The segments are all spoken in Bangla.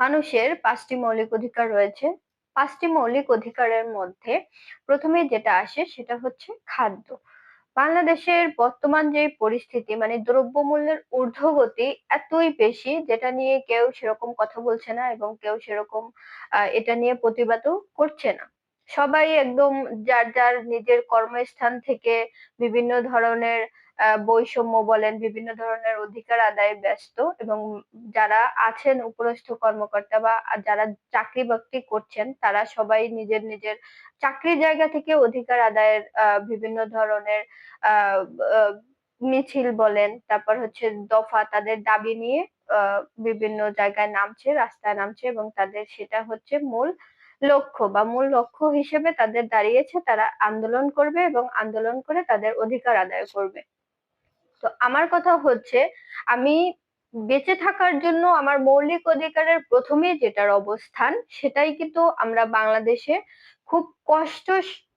মানুষের পাঁচটি মৌলিক অধিকার রয়েছে। পাঁচটি মৌলিক অধিকারের মধ্যে প্রথমে যেটা আসে সেটা হচ্ছে খাদ্য। বাংলাদেশের বর্তমান যে পরিস্থিতি মানে দ্রব্যমূল্যের ঊর্ধ্বগতি এতই বেশি, যেটা নিয়ে কেউ সেরকম কথা বলছে না এবং কেউ সেরকম এটা নিয়ে প্রতিবাদও করছে না। সবাই একদম যার যার নিজের কর্মস্থান থেকে বিভিন্ন ধরনের বৈষম্য বলেন, বিভিন্ন ধরনের অধিকার আদায়ে ব্যস্ত এবং যারা আছেন উপরস্থ কর্মকর্তা বা যারা চাকরি বাকরি করছেন, তারা সবাই নিজের নিজের চাকরির জায়গা থেকে অধিকার আদায়ের বিভিন্ন ধরনের মিছিল বলেন, তারপর হচ্ছে দফা তাদের দাবি নিয়ে বিভিন্ন জায়গায় নামছে, রাস্তায় নামছে এবং তাদের সেটা হচ্ছে মূল লক্ষ্য বা মূল লক্ষ্য হিসেবে তাদের দাঁড়িয়েছে, তারা আন্দোলন করবে এবং আন্দোলন করে তাদের অধিকার আদায় করবে। তো আমার কথা হচ্ছে, আমি বেঁচে থাকার জন্য আমার মৌলিক অধিকারের প্রথমে যেটার অবস্থান, সেটাই কিন্তু আমরা বাংলাদেশে খুব কষ্ট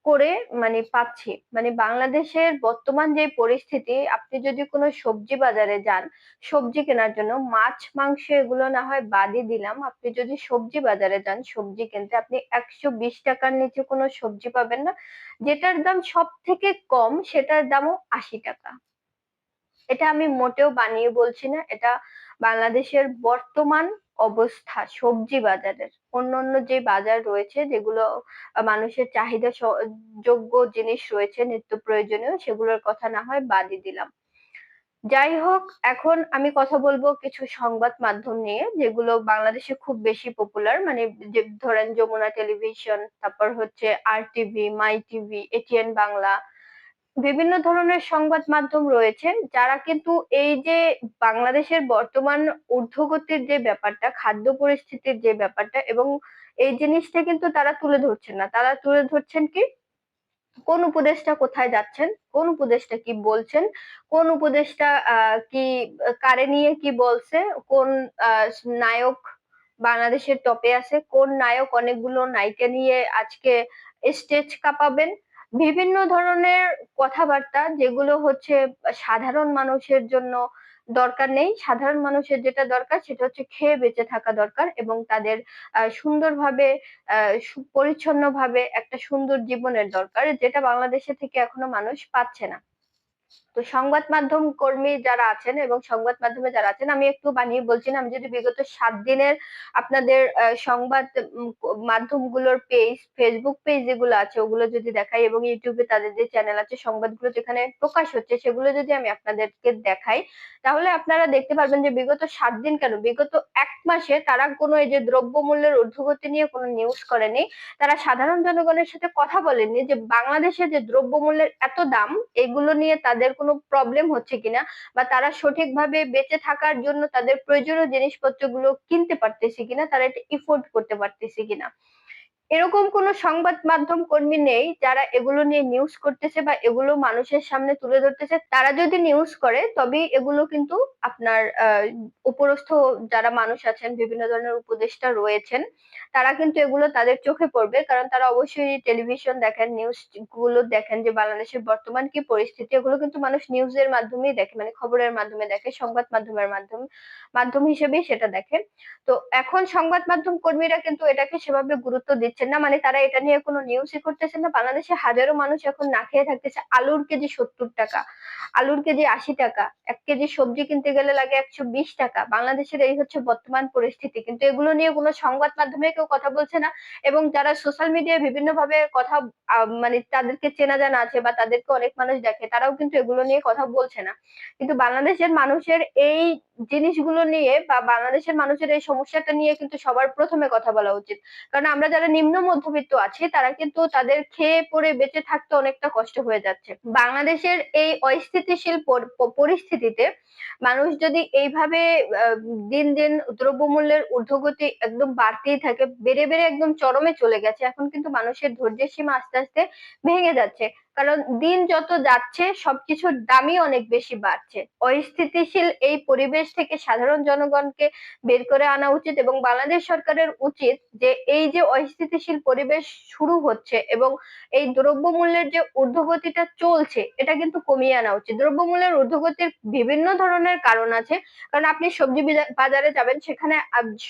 করে মানে পাচ্ছি। মানে বাংলাদেশের বর্তমান যে পরিস্থিতি, আপনি যদি কোনো সবজি বাজারে যান, সবজি কেনার জন্য মাছ, মাংস এগুলো না হয় বাদই দিলাম। আপনি যদি সবজি বাজারে যান, সবজি কিনতে আপনি একশো বিশ টাকার নিচে কোনো সবজি পাবেন না। যেটার দাম সব থেকে কম, সেটার দামও আশি টাকা। এটা আমি মোটেও বানিয়ে বলছি না, এটা বাংলাদেশের বর্তমান অবস্থা, সবজি বাজারের। অন্যান্য যে বাজার রয়েছে, যেগুলো মানুষের চাহিদা যোগ্য জিনিস রয়েছে, নিত্য প্রয়োজনীয়, সেগুলোর কথা না হয় বাদই দিলাম। যাই হোক, এখন আমি কথা বলব কিছু সংবাদ মাধ্যম নিয়ে, যেগুলো বাংলাদেশে খুব বেশি পপুলার মানে ধরেন যমুনা টেলিভিশন তারপর হচ্ছে আর TV My TV ATN Bangla বিভিন্ন ধরনের সংবাদ মাধ্যম রয়েছে, যারা কিন্তু এই যে বাংলাদেশের বর্তমান ঊর্ধ্বগতির যে ব্যাপারটা, খাদ্য পরিস্থিতির যে ব্যাপারটা এবং এই জিনিসটা কিন্তু তারা তুলে ধরছেন না। তারা তুলে ধরছেন কি, কোন উপদেশটা কোথায় যাচ্ছেন, কোন উপদেশটা কি বলছেন, কোন উপদেশটা কি, কারে নিয়ে কি বলছে, কোন নায়ক বাংলাদেশের টপে আছে, কোন নায়ক অনেকগুলো নায়িকা নিয়ে আজকে স্টেজ কাঁপাবেন বিভিন্ন ধরনের কথাবার্তা যেগুলো হচ্ছে সাধারণ মানুষের জন্য দরকার নেই। সাধারণ মানুষের যেটা দরকার সেটা হচ্ছে খেয়ে বেঁচে থাকা দরকার এবং তাদের সুন্দরভাবে পরিচ্ছন্নভাবে একটা সুন্দর জীবনের দরকার যেটা বাংলাদেশে থেকে এখনও মানুষ পাচ্ছে না। তো সংবাদ মাধ্যম কর্মী যারা আছেন এবং সংবাদ মাধ্যমে যারা আছেন, আমি একটু বানিয়ে বলছি না, আমি যদি বিগত সাত দিনের আপনাদের সংবাদ মাধ্যমগুলোর পেজ ফেসবুক পেজ যেগুলো আছে, ওগুলো যদি দেখাই এবং ইউটিউবে তাদের যে চ্যানেল আছে, সংবাদগুলো যেখানে প্রকাশ হচ্ছে, সেগুলো যদি আমি আপনাদেরকে দেখাই, তাহলে আপনারা দেখতে পারবেন যে বিগত সাত দিন কেন? বিগত এক মাসে তারা কোনো এই যে দ্রব্যমূল্যের ঊর্ধ্বগতি নিয়ে কোনো নিউজ করেনি, তারা সাধারণ জনগণের সাথে কথা বলেননি যে বাংলাদেশে যে দ্রব্যমূল্যের এত দাম, এগুলো নিয়ে তাদের কোনো প্রবলেম হচ্ছে কিনা বা তারা সঠিকভাবে বেঁচে থাকার জন্য তাদের প্রয়োজনীয় জিনিসপত্রগুলো কিনতে পারতেছে কিনা, তারা এটা ইফোর্ড করতে পারতেছে কিনা। এরকম কোনো সংবাদ মাধ্যম কর্মী নেই যারা এগুলো নিয়ে নিউজ করতেছে বা এগুলো মানুষের সামনে তুলে ধরতেছে। তারা যদি নিউজ করে, তবেই এগুলো কিন্তু আপনার উপরস্থ যারা মানুষ আছেন, বিভিন্ন ধরনের উপদেষ্টা রয়েছেন, তারা কিন্তু এগুলো তাদের চোখে পড়বে। কারণ তারা অবশ্যই টেলিভিশন দেখেন নিউজগুলো দেখেন যে বাংলাদেশের বর্তমান কি পরিস্থিতি, এগুলো কিন্তু মানুষ নিউজের মাধ্যমেই দেখে মানে খবরের মাধ্যমে দেখে, সংবাদ মাধ্যমের মাধ্যম মাধ্যম হিসেবেই সেটা দেখে। তো এখন সংবাদ মাধ্যম কর্মীরা কিন্তু এটাকে সেভাবে গুরুত্ব দিচ্ছেন না মানে তারা এটা নিয়ে কোনো নিউজই করতেছেন না। বাংলাদেশে হাজারো মানুষ এখন না খেয়ে থাকতেছে। আলুর কেজি সত্তর টাকা, আলুর কেজি আশি টাকা, এক কেজি সবজি কিনতে গেলে লাগে একশো বিশ টাকা। বাংলাদেশের এই হচ্ছে বর্তমান পরিস্থিতি। কিন্তু এগুলো নিয়ে কোনো সংবাদ মাধ্যমে কেউ কথা বলছে না এবং যারা সোশ্যাল মিডিয়ায় বিভিন্ন ভাবে কথা মানে তাদেরকে চেনা জানা আছে বা তাদেরকে অনেক মানুষ দেখে, তারাও কিন্তু এগুলো নিয়ে কথা বলছে না। কিন্তু বাংলাদেশের মানুষের এই জিনিসগুলো নিয়ে বা বাংলাদেশের মানুষের এই সমস্যাটা নিয়ে কিন্তু সবার প্রথমে কথা বলা উচিত। কারণ আমরা যারা নিম্ন মধ্যবিত্ত আছে, তারা কিন্তু তাদের খেয়ে পরে বেঁচে থাকতে অনেকটা কষ্ট হয়ে যাচ্ছে। বাংলাদেশের এই অস্থিতিশীল পরিস্থিতিতে মানুষ যদি এইভাবে দিন দিন দ্রব্যমূল্যের ঊর্ধ্বগতি একদম বাড়তেই থাকে, বেড়ে বেড়ে একদম চরমে চলে গেছে, এখন কিন্তু মানুষের ধৈর্যের সীমা আস্তে আস্তে ভেঙে যাচ্ছে। কারণ দিন যত যাচ্ছে, সবকিছুর দামই অনেক বেশি বাড়ছে। অস্থিতিশীল এই পরিবেশ থেকে সাধারণ জনগণকে বের করে আনা উচিত এবং বাংলাদেশ সরকারের উচিত যে এই যে অস্থিতিশীল পরিবেশ শুরু হচ্ছে এবং এই দ্রব্যমূল্যের যে ঊর্ধ্বগতিটা চলছে, এটা কিন্তু কমিয়ে আনা উচিত। দ্রব্যমূল্যের ঊর্ধ্বগতির বিভিন্ন ধরনের কারণ আছে। কারণ আপনি সবজি বাজারে যাবেন, সেখানে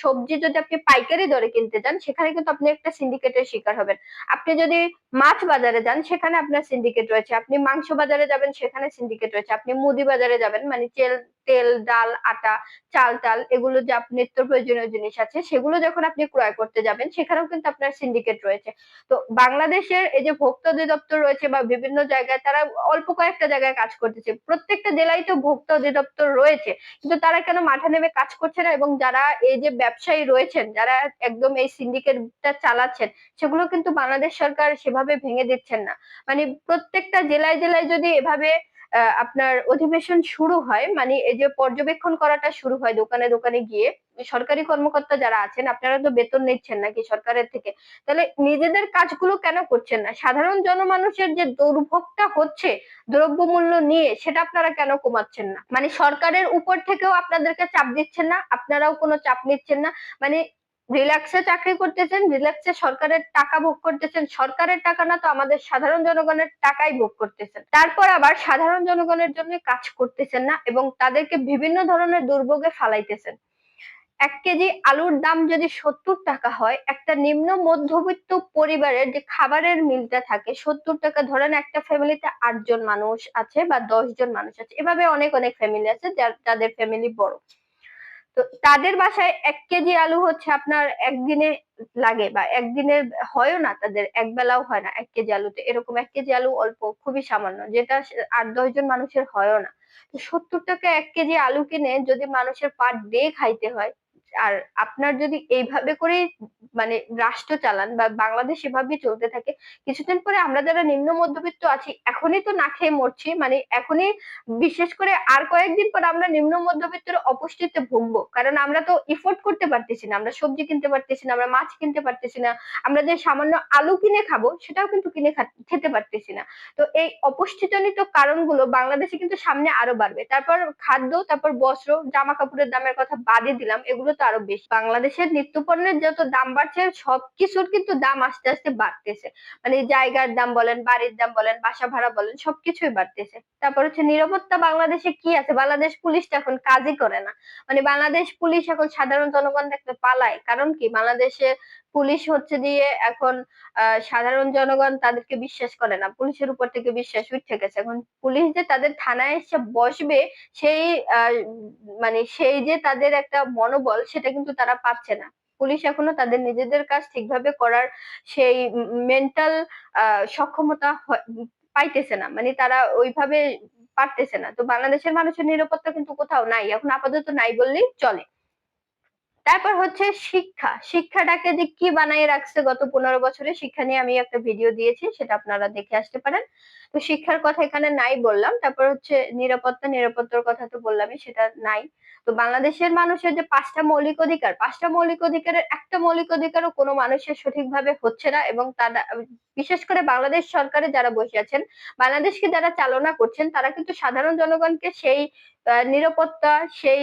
সবজি যদি আপনি পাইকারি দরে কিনতে যান, সেখানে কিন্তু আপনি একটা সিন্ডিকেটের শিকার হবেন। আপনি যদি মাছ বাজারে যান, সেখানে আপনার সিন্ডিকেট রয়েছে। আপনি মাংস বাজারে যাবেন, সেখানে সিন্ডিকেট রয়েছে। আপনি মুদি বাজারে যাবেন মানে তেল তেল, ডাল, আটা, চাল টাল এগুলো যে আপনি নিত্য প্রয়োজনীয় জিনিস আছে, সেগুলো যখন আপনি ক্রয় করতে যাবেন, সেখানেও কিন্তু আপনার সিন্ডিকেট রয়েছে। তো বাংলাদেশের এই যে ভোক্তা অধিদপ্তর রয়েছে বা বিভিন্ন জায়গায় তারা অল্প কয়েকটা জায়গায় কাজ করতেছে। প্রত্যেকটা জেলায় তো ভোক্তা অধিদপ্তর রয়েছে, কিন্তু তারা কেন মাঠে নেমে কাজ করছে না? এবং যারা এই যে ব্যবসায়ী রয়েছেন, যারা একদম এই সিন্ডিকেটটা চালাচ্ছেন, সেগুলো কিন্তু বাংলাদেশ সরকার সেভাবে ভেঙে দিচ্ছেন না। মানে প্রত্যেকটা জেলায় জেলায় যদি এভাবে আপনার অধিবেশন শুরু হয় মানে এই যে পর্যবেক্ষণ করাটা শুরু হয় দোকানে দোকানে গিয়ে, সরকারি কর্মকর্তা যারা আছেন, আপনারা তো বেতন নিচ্ছেন নাকি সরকারের থেকে? তাহলে নিজেদের কাজগুলো কেন করছেন না? সাধারণ জনমানুষের যে দুর্ভোগটা হচ্ছে, দ্রব্যমূল্য নিয়ে, সেটা আপনারা কেন কমাচ্ছেন না? মানে সরকারের উপর থেকেও আপনাদেরকে চাপ দিচ্ছেন না, আপনারাও কোনো চাপ নিচ্ছেন না? মানে রিল্যাক্সে চাকরি করতেছেন রিল্যাক্সে সরকারের টাকা ভোগ করতেছেন। সরকারের টাকা না তো আমাদের সাধারণ জনগণের টাকাই ভোগ করতেছেন। তারপর আবার সাধারণ জনগণের জন্য কাজ করতেছেন না এবং তাদেরকে বিভিন্ন ধরনের দুর্ভোগে ফালাইতেছেন। এক কেজি আলুর দাম যদি সত্তর টাকা হয়, একটা নিম্ন মধ্যবিত্ত পরিবারের যে খাবারের মিলটা থাকে, সত্তর টাকা ধরেন একটা ফ্যামিলিতে আটজন মানুষ আছে বা দশ জন মানুষ আছে, এভাবে অনেক অনেক ফ্যামিলি আছে যাদের ফ্যামিলি বড়। তো তাদের বাসায় এক কেজি আলু হচ্ছে আপনার একদিনে লাগে বা একদিনের হয়ও না তাদের এক বেলাও হয় না এক কেজি আলুতে। এরকম এক কেজি আলু অল্প, খুবই সামান্য, যেটা আট দশ জন মানুষের হয়ও না। সত্তর টাকা এক কেজি আলু কিনে যদি মানুষের পার ডে খাইতে হয় আর আপনার যদি এইভাবে করে মানে রাষ্ট্র চালান বা বাংলাদেশ এভাবেই চলতে থাকে, কিছুদিন পরে আমরা যারা নিম্ন মধ্যবিত্ত আছি, এখনই তো না খেয়ে মরছি মানে এখনই বিশেষ করে আর কয়েকদিন পর আমরা নিম্ন মধ্যবিত্তের অপুষ্টিতে ভুগবো। কারণ আমরা তো ইফোর্ট করতে পারতেছি না, আমরা সবজি কিনতে পারতেছি না, আমরা মাছ কিনতে পারতেছি না, আমরা যে সামান্য আলু কিনে খাব, সেটাও কিন্তু কিনে খেতে পারতেছি না। তো এই অপুষ্টিজনিত কারণগুলো বাংলাদেশে কিন্তু সামনে আরও বাড়বে। তারপর খাদ্য, তারপর বস্ত্র জামা কাপড়ের দামের কথা বাদে দিলাম, এগুলো তো আরও বেশি। বাংলাদেশের নিত্য পণ্যের যত দাম বাড়ছে সবকিছুর কিন্তু দাম আস্তে আস্তে বাড়তেছে। মানে জায়গার দাম বলেন, বাড়ির দাম বলেন, বাসা ভাড়া বলেন সবকিছুই বাড়তেছে। তারপর হচ্ছে নিরাপত্তা বাংলাদেশে কি আছে? বাংলাদেশ পুলিশটা এখন কাজই করে না। মানে বাংলাদেশ পুলিশ এখন সাধারণ জনগণ দেখতে পালায়। কারণ কি? বাংলাদেশে পুলিশ হচ্ছে দিয়ে এখন সাধারণ জনগণ তাদেরকে বিশ্বাস করে না। পুলিশের উপর থেকে বিশ্বাস উঠে গেছে। এখন পুলিশ যে তাদের থানায় এসে বসবে, সেই মানে সেই যে তাদের একটা মনোবল, সেটা কিন্তু তারা পাচ্ছে না। পুলিশ এখনও তাদের নিজেদের কাজ ঠিকভাবে করার সেই মেন্টাল সক্ষমতা পাইতেছে না। মানে তারা ওইভাবে পারতেছে না। তো বাংলাদেশের মানুষের নিরাপত্তা কিন্তু কোথাও নাই। এখন আপাতত নাই বললেই চলে। তারপর হচ্ছে শিক্ষা। শিক্ষাটাকে যে কি বানাই রাখছে গত পনেরো বছরে, শিক্ষা নিয়ে আমি একটা ভিডিও দিয়েছি, সেটা আপনারা দেখে আসতে পারেন। তো শিক্ষার কথা এখানে নাই বললাম, তারপর হচ্ছে নিরাপত্তা, নিরাপত্তার কথা তো বললামই, সেটা নাই। তো বাংলাদেশের মানুষের যে পাঁচটা মৌলিক অধিকার, পাঁচটা মৌলিক অধিকারের একটা মৌলিক অধিকারও কোনো মানুষের সঠিকভাবে হচ্ছে না এবং তারা, বিশেষ করে বাংলাদেশ সরকারে যারা বসে আছেন, বাংলাদেশকে যারা চালনা করছেন, তারা কিন্তু সাধারণ জনগণকে সেই নিরাপত্তা, সেই,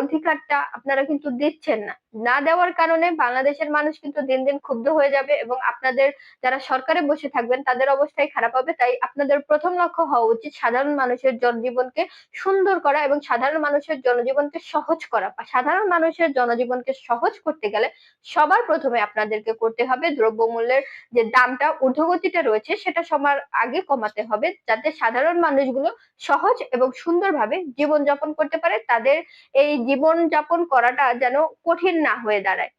অধিকারটা আপনারা কিন্তু দিচ্ছেন না। না দেওয়ার কারণে বাংলাদেশের মানুষ কিন্তু দিন দিন ক্ষুব্ধ হয়ে যাবে এবং আপনাদের যারা সরকারে বসে থাকবেন তাদের অবস্থায় খারাপ হবে। তাই আপনাদের প্রথম লক্ষ্য হওয়া উচিত সাধারণ মানুষের জনজীবনকে সুন্দর করা এবং সাধারণ মানুষের জনজীবনকে সহজ করা। সাধারণ মানুষের জনজীবনকে সহজ করতে গেলে সবার প্রথমে আপনাদেরকে করতে হবে দ্রব্যমূল্যের যে দামটা, ঊর্ধ্বগতিটা রয়েছে সেটা সবার আগে কমাতে হবে যাতে সাধারণ মানুষগুলো সহজ এবং সুন্দরভাবে জীবন যাপন করতে পারে। তাদের এই জীবন যাপন করাটা যেন কঠিন না হয়ে দাঁড়ায়।